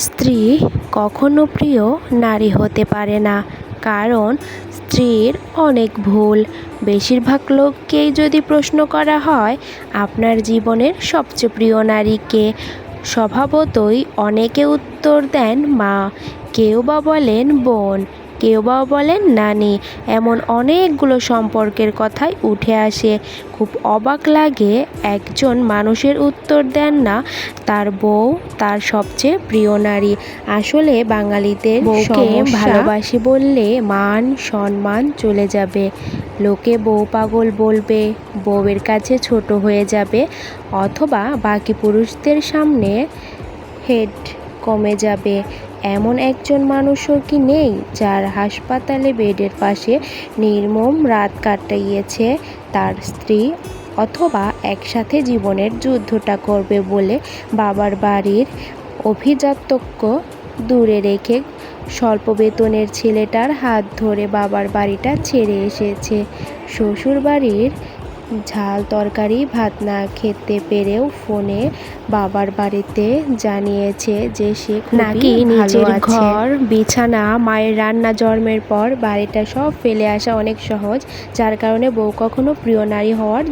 স্ত্রী কখনো প্রিয় নারী হতে পারে না, কারণ স্ত্রীর অনেক ভুল। বেশিরভাগ লোককেই যদি প্রশ্ন করা হয়, আপনার জীবনের সবচেয়ে প্রিয় নারীকে স্বভাবতই অনেকে উত্তর দেন, মা। কেউ বা বলেন, বোন। কেউ বা বলেন নানি এমন অনেকগুলো সম্পর্কের কথাই উঠে আসে। খুব অবাক লাগে একজন মানুষের উত্তর দেন না তার বউ তার সবচেয়ে প্রিয় নারী। আসলে বাঙালিদের বউকে ভালোবাসি বললে মান সম্মান চলে যাবে। লোকে বউ পাগল বলবে বউয়ের কাছে ছোট হয়ে যাবে অথবা বাকি পুরুষদের সামনে হেড কমে যাবে। এমন একজন মানুষও কি নেই যার হাসপাতালে বেডের পাশে নির্মম রাত কাটাইয়েছে? তার স্ত্রী অথবা একসাথে জীবনের যুদ্ধটা করবে বলে বাবার বাড়ির অভিজাতক্য দূরে রেখে স্বল্প বেতনের ছেলেটার হাত ধরে বাবার বাড়িটা ছেড়ে এসেছে। শ্বশুর বাড়ির ঝাল তরকারি ভাত না খেতে পেরেও ফোনে বাবার বাড়িতে জানিয়েছে যে সে নাকি নিজের ঘর বিছানা মায়ের রান্না জন্মের পর বাড়িটা সব ফেলে আসা অনেক সহজ যার কারণে বউ কখনো প্রিয় নারী হওয়ার